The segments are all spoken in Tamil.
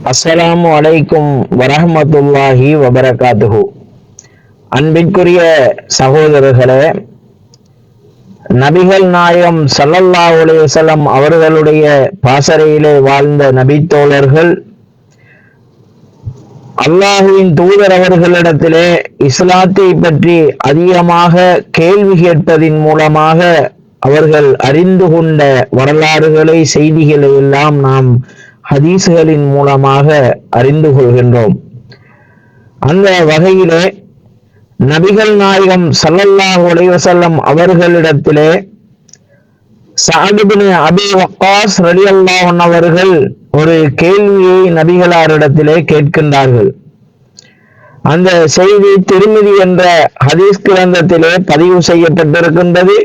அஸ்ஸலாமு அலைக்கும் வரஹமத்துல்லாஹி வபரகாத்துஹு. அன்பிற்குரிய சகோதரர்களே நபிகள் நாயகம் சல்லல்லா உலேசலம் அவர்களுடைய பாசறையிலே வாழ்ந்த நபித்தோழர்கள் அல்லாஹுவின் தூதர் அவர்களிடத்திலே இஸ்லாத்தை பற்றி அதிகமாக கேள்வி கேட்பதின் மூலமாக அவர்கள் அறிந்து கொண்ட வரலாறுகளை செய்திகளை எல்லாம் நாம் ஹதீசுகளின் மூலமாக அறிந்து கொள்கின்றோம். அந்த வகையிலே நபிகள் நாயகம் சல்லல்லாஹ் உலைவசல்லம் அவர்களிடத்திலே சாதிபின் அபி வக்காஸ் ரலி அல்லாஹன் அவர்கள் ஒரு கேள்வியை நபிகளாரிடத்திலே கேட்கின்றார்கள். அந்த செய்தி திருமிதி என்ற ஹதீஸ் கிரந்தத்திலே பதிவு செய்யப்பட்டிருக்கின்றது.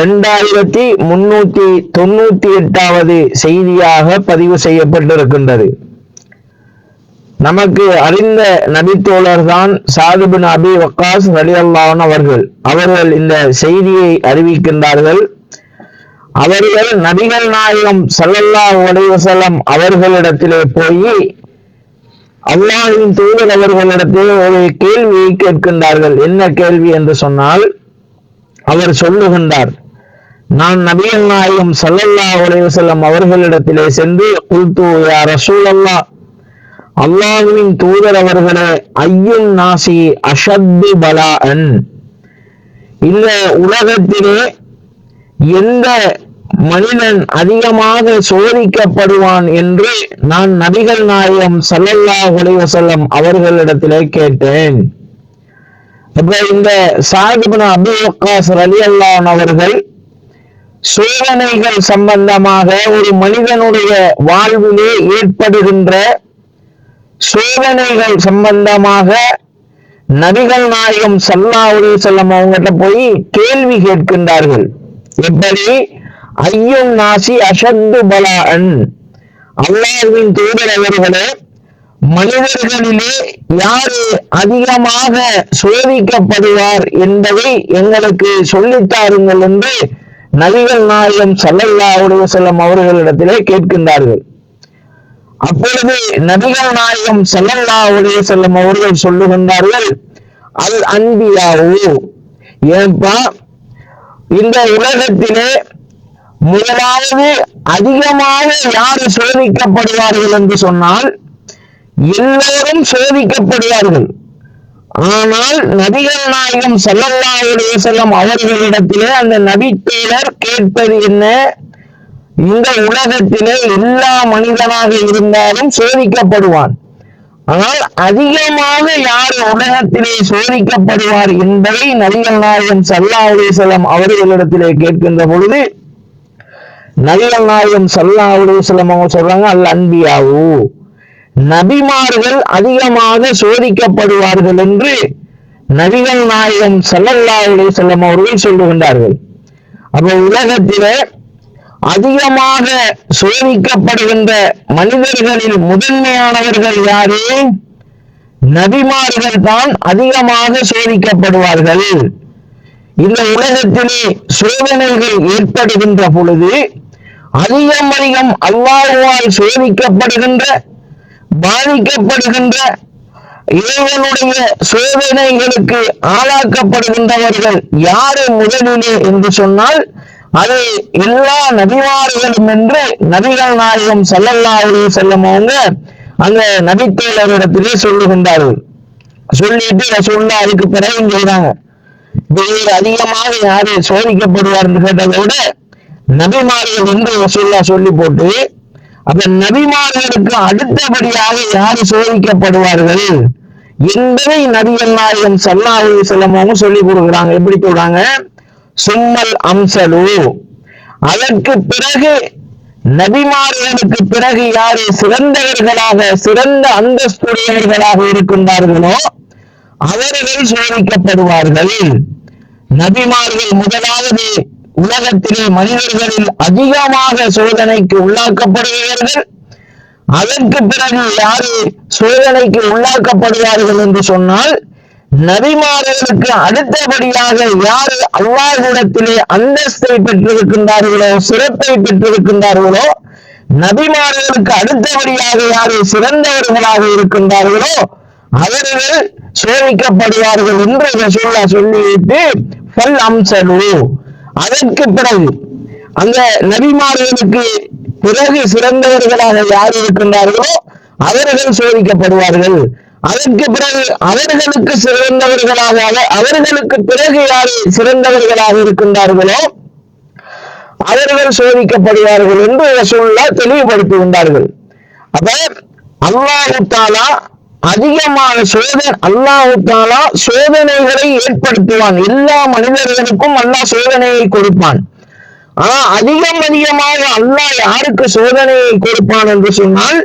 இரண்டாயிரத்தி முன்னூத்தி தொண்ணூத்தி எட்டாவது செய்தியாக பதிவு செய்யப்பட்டிருக்கின்றது. நமக்கு அறிந்த நபித்தோழர் தான் சாதுபின் அபி வக்காஸ் ரலியல்லாஹன் அவர்கள். அவர்கள் இந்த செய்தியை அறிவிக்கின்றார்கள். அவர்கள் நபிகள் நாயகம் சல்லல்லா அலைஹி அவர்களிடத்திலே போய் அல்லாஹின் தூதர் அவர்களிடத்தில் ஒரு கேள்வியை கேட்கின்றார்கள். என்ன கேள்வி என்று சொன்னால் அவர் சொல்லுகின்றார் நான் நபியல் நாயகம் சல்லல்லா அலைஹி செல்லம் அவர்களிடத்திலே சென்று குல்து யா அல்லா அல்லாஹுவின் தூதர் அவர்களே ஐயுன் நாசி அஷத்து பலாஅன். இந்த உலகத்திலே எந்த மனிதன் அதிகமாக சோதிக்கப்படுவான் என்று நான் நபிகள் நாயகம் சல்லல்லா அலைஹி செல்லம் அவர்களிடத்திலே கேட்டேன். இப்ப இந்த சாஹிபின் அபு வக்காஸ் அல்லான் அவர்கள் சோதனைகள் சம்பந்தமாக ஒரு மனிதனுடைய வாழ்விலே ஏற்படுகின்ற சோதனைகள் சம்பந்தமாக நபிகள் நாயகம் சல்லா உலக செல்லம் அவங்ககிட்ட போய் கேள்வி கேட்கின்றார்கள். எப்படி? ஐயும் நாசி அசந்து பலான் அல்லாஹ்வின் தூதர் அவர்களே மனிதர்களிலே யாரு அதிகமாக சோதிக்கப்படுவார் என்பதை எங்களுக்கு சொல்லித்தாருங்கள் என்று நபிகள் நாயகம் சல்லல்லா உடைய செல்லம் அவர்களிடத்திலே கேட்கின்றார்கள். அப்பொழுது நபிகள் நாயகம் சல்லல்லா உடைய செல்லம் அவர்கள் சொல்லுகின்றார்கள் அல் அன்பியாவோ? ஏன்பா இந்த உலகத்திலே முதலாவது அதிகமாக யார் சோதிக்கப்படுவார்கள் என்று சொன்னால் எல்லோரும் சோதிக்கப்படுவார்கள். ஆனால் நபிகள் நாயகம் செல்லல்லாவுடைய செல்லம் அவர்களிடத்திலே அந்த நபித்தோழர் கேட்பது என்ன? இந்த உலகத்திலே எல்லா மனிதனாக இருந்தாலும் சோதிக்கப்படுவான். ஆனால் அதிகமாக யார் உலகத்திலே சோதிக்கப்படுவார் என்பதை நபிகள் நாயகம் ஸல்லல்லாஹு அலைஹி அவர்களிடத்திலே கேட்கின்ற பொழுது நபிகள் நாயகம் ஸல்லல்லாஹு அலைஹி அவங்க சொல்றாங்க அல்ல அன்பியாவூ. நபிமார்கள் அதிகமாக சோதிக்கப்படுவார்கள் என்று நபிகள் நாயகம் ஸல்லல்லாஹு செல்லம் அவர்கள் சொல்லுகின்றார்கள். அப்ப உலகத்திலே அதிகமாக சோதிக்கப்படுகின்ற மனிதர்களில் முதன்மையானவர்கள் யாரு? நபிமார்கள் தான் அதிகமாக சோதிக்கப்படுவார்கள். இந்த உலகத்திலே சோதனைகள் ஏற்படுகின்ற பொழுது அதிகம் அதிகம் அல்லாஹுவால் சோதிக்கப்படுகின்ற பாதிக்கப்படுகின்ற இறைவனுடைய சோதனைகளுக்கு ஆளாக்கப்படுகின்றவர்கள் யாரு முதலிலே என்று சொன்னால் அது எல்லா நபிமார்களும் என்று நபிகள் நாயகம் ஸல்லல்லாஹு அலைஹி வஸல்லம் அவங்க அந்த நபித்தோழரிடத்திலே சொல்லுகின்றார்கள். சொல்லிட்டு ரசூல்லா அதுக்கு பிறகு செய்தாங்க இவர் அதிகமாக யாரு சோதிக்கப்படுவார் என்று கேட்டதை விட நபிமார்கள் என்று ரசூல்லா சொல்லி போட்டு அப்ப நபிமார்களுக்கு அடுத்தபடியாக யார் சோதிக்கப்படுவார்கள்? என்பதை நபிகள் நாயகம் சல்லாஹி செல்லமாவும் சொல்லி கொடுக்குறாங்க. எப்படி சொல்றாங்க? சும்மல் அம்சலு. அதற்கு பிறகு நபிமார்களுக்கு பிறகு யாரு சிறந்தவர்களாக சிறந்த அந்தஸ்துடையவர்களாக இருக்கின்றார்களோ அவர்கள் சோதிக்கப்படுவார்கள். நபிமார்கள் முதலாவது உலகத்திலே மனிதர்களில் அதிகமாக சோதனைக்கு உள்ளாக்கப்படுகிறார்கள் அதற்கு பிறகு யாரு சோதனைக்கு உள்ளாக்கப்படுவார்கள் என்று சொன்னால் நபிமார்களுக்கு அடுத்தபடியாக யாரு அல்லாஹிடத்திலே அந்தஸ்தை பெற்றிருக்கின்றார்களோ சிறப்பை பெற்றிருக்கின்றார்களோ நபிமார்களுக்கு அடுத்தபடியாக யாரு சிறந்தவர்களாக இருக்கின்றார்களோ அவர்கள் சோதிக்கப்படுவார்கள் என்று ரசூல்லா சொல்லிவிட்டு ஃபல் அம்சலு அதற்கு பிறகு அந்த நபிமார்களுக்கு பிறகு சிறந்தவர்களாக யார் இருக்கின்றார்களோ அவர்கள் சோதிக்கப்படுவார்கள். அதற்கு பிறகு அவர்களுக்கு சிறந்தவர்களாக அவர்களுக்கு பிறகு யார் சிறந்தவர்களாக இருக்கின்றார்களோ அவர்கள் சோதிக்கப்படுவார்கள் என்று ரசூலுல்லாஹ் தெளிவுபடுத்துகின்றார்கள் அப்ப அல்லாஹு தாலா அதிகமான சோதனை அல்லாஹு சோதனைகளை ஏற்படுத்துவான். எல்லா மனிதர்களுக்கும் அல்லாஹ் சோதனையை கொடுப்பான். ஆனா அதிகம் அதிகமாக அல்லாஹ் யாருக்கு சோதனையை கொடுப்பான் என்று சொன்னால்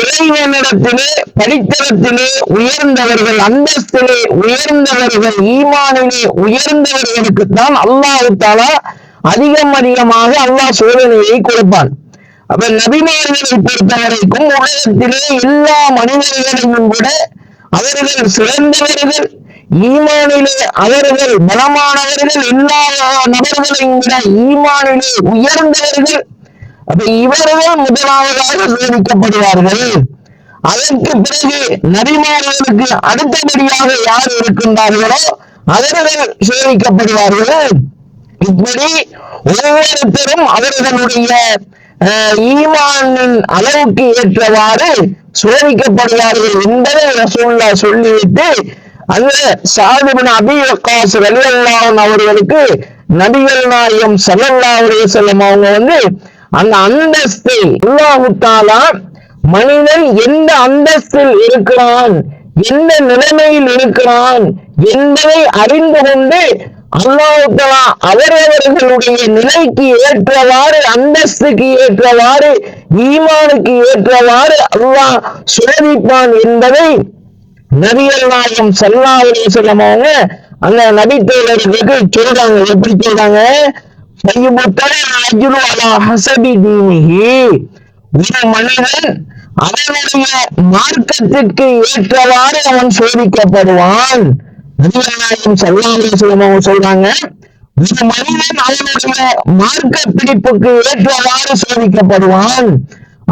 இறைவனிடத்திலே படித்தரத்திலே உயர்ந்தவர்கள் அந்தஸ்திலே உயர்ந்தவர்கள் ஈமானிலே உயர்ந்தவர்களுக்கு தான் அல்லாஹு தாலா அதிகம் அதிகமாக அல்லாஹ் சோதனையை கொடுப்பான். அப்ப நபிமார்களை பொறுத்த வரைக்கும் உலகத்திலே எல்லா மனிதர்களையும் கூட அவர்கள் சிறந்தவர்கள் ஈமானிலே அவர்கள் பலமானவர்கள் எல்லா நபர்களையும் விட ஈமானிலே உயர்ந்தவர்கள். அப்ப இவர்கள் முதலாவதாக சோதிக்கப்படுவார்கள். அதற்கு பிறகு நபிமார்களுக்கு அடுத்தபடியாக யார் இருக்கின்றார்களோ அவர்கள் சோதிக்கப்படுவார்கள். இப்படி ஒவ்வொருத்தரும் அவர்களுடைய ஈமானின் அளவுக்கு ஏற்றவாறு சோதிக்கப்படுவார்கள் என்பதை ரசூல்லா சொல்லிவிட்டு அந்த சாதிபின் அபி வக்காஸ் ரலியல்லாஹு அவர்களுக்கு நபிகள் நாயகம் சல்லல்லா அவர்கள் செல்லும் அவங்க வந்து அந்த அந்தஸ்தை அல்லாஹு மனிதன் எந்த அந்தஸ்தில் இருக்கிறான் எந்த நிலைமையில் இருக்கிறான் என்பதை அறிந்து கொண்டு அல்லாஹ் அவரவர்களுடைய நிலைக்கு ஏற்றவாறு அந்தஸ்துக்கு ஏற்றவாறு ஈமானுக்கு ஏற்றவாறு அல்லாஹ் சோதிப்பான் என்பதை நபிகள் நாயகம் ஸல்லல்லாஹு அலைஹி அவங்க அந்த நபித்தோழர்களுக்கு சொல்றாங்க. எப்படி சொல்றாங்க? அலா ஒரு மனிதன் அவனுடைய மார்க்கத்திற்கு ஏற்றவாறு அவன் சோதிக்கப்படுவான். நபிகள் நாயகம் சொல்றாங்க. ஒரு மனிதன் அவனுடைய மார்க்க பிடிப்புக்கு ஏற்றவாறு சோதிக்கப்படுவான்.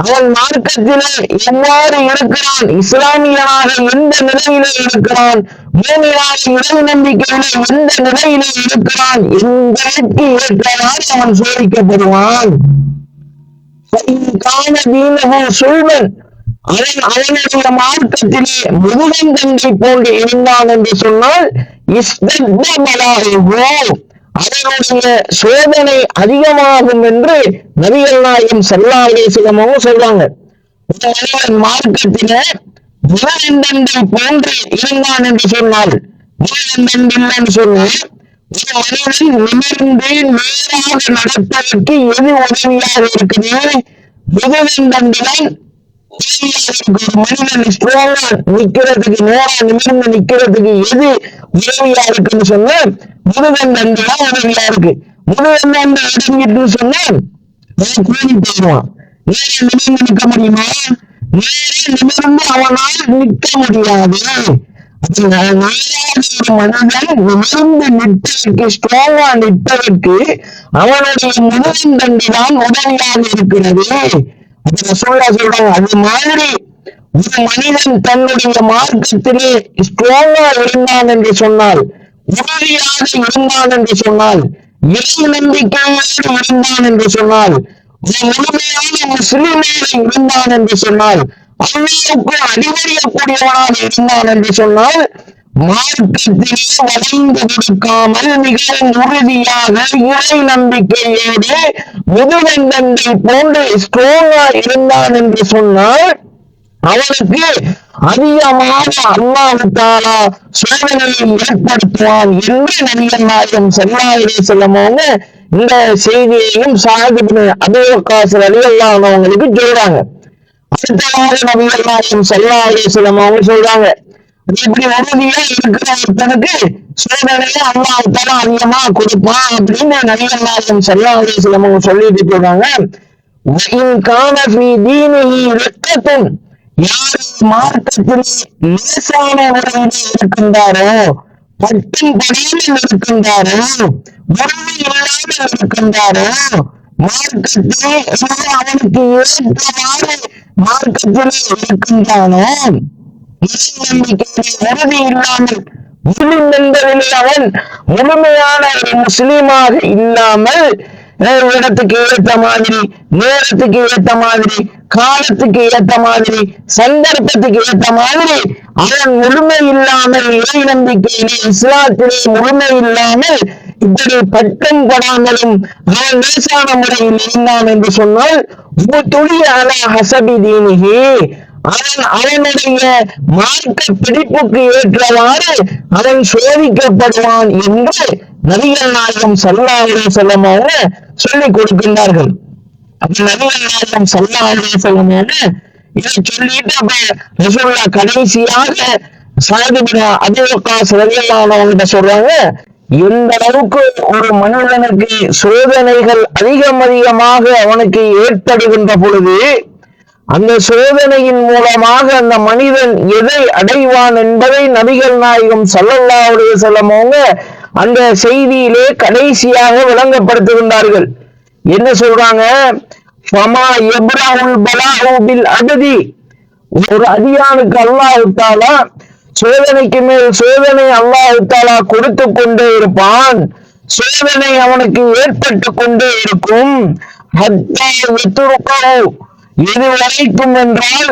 அவன் மார்க்கத்திலே எவ்வாறு இருக்கிறான்? இஸ்லாமியனாக எந்த நிலையிலே இருக்கிறான்? மூமியாக இறை நம்பிக்கையிலே எந்த நிலையிலே இருக்கிறான்? என்பதற்கு ஏற்றவாறு அவன் சோதிக்கப்படுவான். காண தீனகோ சொல்வன் அவன் அவனுடைய மார்க்கத்திலே முதுகந்தண்டை போன்று இருந்தான் என்று சொன்னால் இஸ்தக்தமலாகவோ சோதனை அதிகமாகும் என்று நபிகள் நாயகம் சல்லாவுடைய சிலமாக சொல்றாங்க. ஒரு மனிதன் மார்க்கத்திலே போன்று இருந்தான் என்று சொன்னால் முதுகந்தண்டு இல்லைன்னு சொன்னால் ஒரு மனிதன் நிமிர்ந்து நேராக நடப்பதற்கு எது உதவியாக இருக்குது முதுகந்தண்டுதான் ஒரு நிக்கிறதுக்கு நேரா நிமிர்ந்து நிக்கிறதுக்கு எது உதவியா இருக்குன்னு சொன்னா முதுகண்டண்டு தான் உதவியா இருக்கு முதுகண்டண்டு அடங்கிட்டு சொன்னா அவன் கூலி போயிடுவான். நேரா நிமிர்ந்து நிக்க முடியுமா? நேரா நிமிர்ந்து அவனால் நிக்க முடியாது. ஸ்ட்ராங்கா நிற்பதற்கு அவனுடைய முதுகண்டண்டு தான் உதவியாக இருக்கிறது. சொல்றாங்க அது மாதிரி ஒரு மனிதன் தன்னுடைய மார்க்கத்திலே ஸ்ட்ராங்கா இருந்தான் என்று சொன்னால் உறுதியாக இருந்தான் என்று சொன்னால் இறை நம்பிக்கையோடு இருந்தான் என்று சொன்னால் முழுமையான முஸ்லிமாக இருந்தான் என்று சொன்னால் அல்லாவுக்கு அறிவறியக்கூடியவனாக இருந்தான் என்று சொன்னால் மார்க்கத்திலே வளைந்து கொடுக்காமல் மிகவும் உறுதியாக இறை நம்பிக்கையோடு முதுகண்டண்டை போன்று ஸ்ட்ராங்கா இருந்தான் என்று சொன்னால் அவனுக்கு அதிகமாக அல்லாஹு சோதனையை ஏற்படுத்துவான் என்று நபிகள் நாயகம் செல்லாயிரே செல்லமோங்க இந்த செய்தியையும் சாகிபின் அபுவக்காஸ் அலி அவங்களுக்கு சொல்றாங்க அடுத்ததாக நபிகள் நாயகம் செல்லாயிரே செல்லமோங்க சொல்றாங்க இப்படி உறுதியா இருக்கிற ஒருத்தனுக்கு சோதனையை அம்மா தரம் அதிகமா கொடுப்பான் அப்படின்னு நல்ல மாதம் சரியா சிலவங்க சொல்லிட்டு போறாங்க இலக்கத்தும் யார் மார்க்கத்திலே நேசான உறவிலே இருக்கின்றாரோ பட்டும் படியில் இருக்கின்றாரோ உறவு இல்லாமல் இருக்கின்றாரோ மார்க்கத்திலே அவனுக்கு ஏற்றவாறு மார்க்கத்திலே இருக்கின்றானோ உறுதி இல்லாமல் முஸ்லிம் அவன் முழுமையான ஒரு முஸ்லீமாக இல்லாமல் இடத்துக்கு ஏற்ற மாதிரி நேரத்துக்கு ஏற்ற மாதிரி காலத்துக்கு ஏற்ற மாதிரி சந்தர்ப்பத்துக்கு ஏற்ற மாதிரி அவன் முழுமை இல்லாமல் இறை நம்பிக்கையிலே இஸ்லாத்திலே முழுமை இல்லாமல் இப்படி பட்டம் படாமலும் அவன் லேசான முறையில் இருந்தான் என்று சொன்னால் துளி அல ஹசபி தீனிகி அவனுடைய மார்க்க பிடிப்புக்கு ஏற்றவாறு அவன் சோதிக்கப்படுவான் என்று நபிகள் நாயகம் சல்லாஹுலே செல்லமாக சொல்லிக் கொடுக்கின்றார்கள். அப்ப நபிகள் நாயகம் சல்லாஹுலே செல்லமாக இதை சொல்லிட்டு அப்ப ரசூல்லா கடைசியாக சாதிபினா அதிவகாஸ் ரவியல்லானவங்கிட்ட சொல்றாங்க எந்த அளவுக்கு ஒரு மனிதனுக்கு சோதனைகள் அதிகம் அதிகமாக அவனுக்கு ஏற்படுகின்ற பொழுது அந்த சோதனையின் மூலமாக அந்த மனிதன் எதை அடைவான் என்பதை நபிகள் நாயகம் சல்லல்லாவுடைய செல்லமோங்க அந்த செய்தியிலே கடைசியாக விளங்கப்படுத்துகின்றார்கள். என்ன சொல்றாங்க? ஃபமா எப்ராஹுல் பலாஹுபில் அகதி ஒரு அடியானுக்கு அல்லாஹுத்தாலா சோதனைக்கு மேல் சோதனை அல்லாஹுத்தாலா கொடுத்து கொண்டே இருப்பான். சோதனை அவனுக்கு ஏற்பட்டு கொண்டே இருக்கும். எது வரைக்கும் என்றால்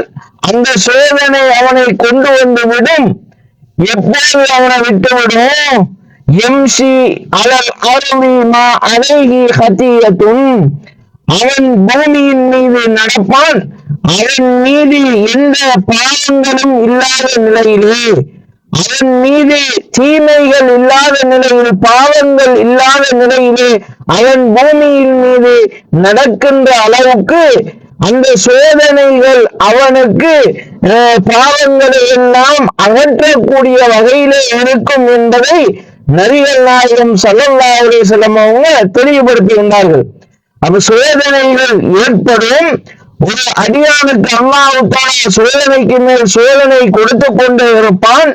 அந்த சோதனை அவனை கொண்டு வந்து விடும். எப்போது அவனை விட்டுவிடும் எம்சி அவர் அருமி அழகி ஹத்தியத்தும் அவன் பூமியின் மீது நடப்பான். அவன் மீது எந்த பாவங்களும் இல்லாத நிலையிலே. அவன் மீது தீமைகள் இல்லாத நிலையில் பாவங்கள் இல்லாத நிலையிலே அவன் பூமியின் மீது நடக்கின்ற அளவுக்கு அந்த சோதனைகள் அவனுக்கு பாவங்களை எல்லாம் அகற்றக்கூடிய வகையிலே இருக்கும் என்பதை நரிகள் நாயகம் சல்லல்லாவுடைய சிலம் அவங்க இருந்தார்கள் அப்ப சோதனைகள் ஏற்படும். ஒரு அடியானுக்கு அம்மாவுக்கான சோதனைக்கு மேல் சோதனை கொடுத்து கொண்டே இருப்பான்.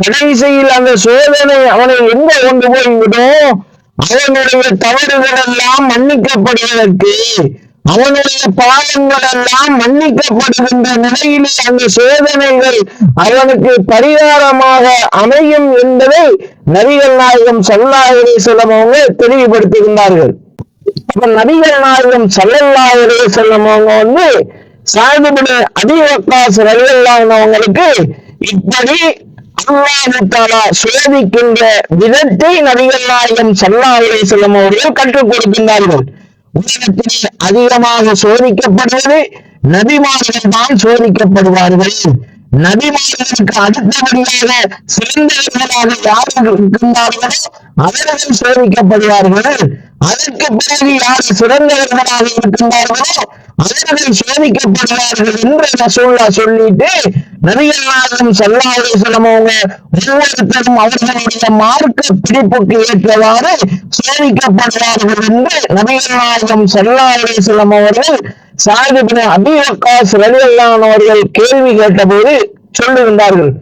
கடைசியில் அந்த சோதனை அவனை எங்க கொண்டு போய்விடும்? அவனுடைய தவறுகள் எல்லாம் மன்னிக்கப்படுவதற்கு. அவனுடைய பாவங்கள் எல்லாம் மன்னிக்கப்படுகின்ற நிலையில் அந்த சோதனைகள் அவனுக்கு பரிகாரமாக அமையும் என்பதை நபிகள் நாயகம் சல்லாஹிரே செல்லமவங்க தெளிவுபடுத்துகின்றார்கள். அப்ப நபிகள் நாயகம் சல்லல்லாஹிரே செல்லமவங்க வந்து சாதிபடி அதிவக்காசு ரவியல்லானவங்களுக்கு இப்படி அல்லாஹாலா சோதிக்கின்ற விதத்தை நபிகள் நாயகம் சல்லாஹிரே செல்லம் அவர்கள் கற்றுக் கொடுக்கின்றார்கள். உலகத்திலே அதிகமாக சோதிக்கப்படுவது நபிமார்கள் தான் சோதிக்கப்படுவார்கள். நபிமார்களுக்கு அடுத்தபடியாக சிறந்தவர்களாக யார் இருக்கின்றார்களோ அவர்கள் சோதிக்கப்படுவார்கள். அதற்கு பிறகு யார் சிறந்தவர்களாக இருக்கின்றார்களோ அவர்கள் சோதிக்கப்படுவார்கள் என்று ரசூல்லா சொல்லிட்டு நபிகள் நாயகம் சல்லாவுடைய ஒவ்வொருத்தரும் அவர்களுடைய மார்க்க பிடிப்புக்கு ஏற்றவாறு சோதிக்கப்படுவார்கள் என்று நபிகள் நாயகம் அவர்கள் சாதிபின் அபிவக்காஸ் ரலியல்லானவர்கள் கேள்வி கேட்டபோது சொல்லுகின்றார்கள்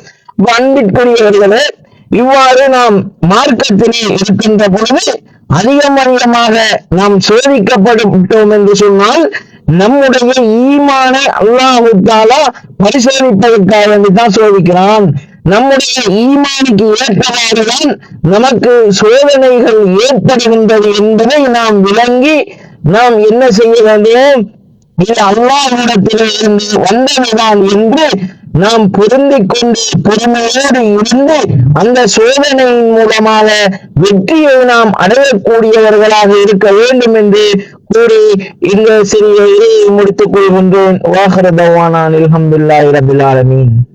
அன்பிற்குரியவர்களே இவ்வாறு நாம் மார்க்கத்திலே இருக்கின்ற பொழுது அதிகம் அதிகமாக நாம் சோதிக்கப்பட்டோம் என்று சொன்னால் நம்முடைய ஈமானை அல்லாஹுத்தாலா பரிசோதிப்பதற்காக வேண்டிதான் சோதிக்கிறான். நம்முடைய ஈமானுக்கு ஏற்றவாறுதான் நமக்கு சோதனைகள் ஏற்படுகின்றது என்பதை நாம் விளங்கி நாம் என்ன செய்ய வேண்டும்? இது அல்லாஹிடத்திலே இருந்து வந்ததுதான் என்று நாம் பொருந்திக் கொண்டு பொறுமையோடு இருந்து அந்த சோதனையின் மூலமாக வெற்றியை நாம் அடையக்கூடியவர்களாக இருக்க வேண்டும் என்று கூறி இந்த சிறிய இடையை முடித்துக் கொள்கின்றேன் வாகரதவானான் அலமதுல்லாஹி ரபில் ஆலமீன்.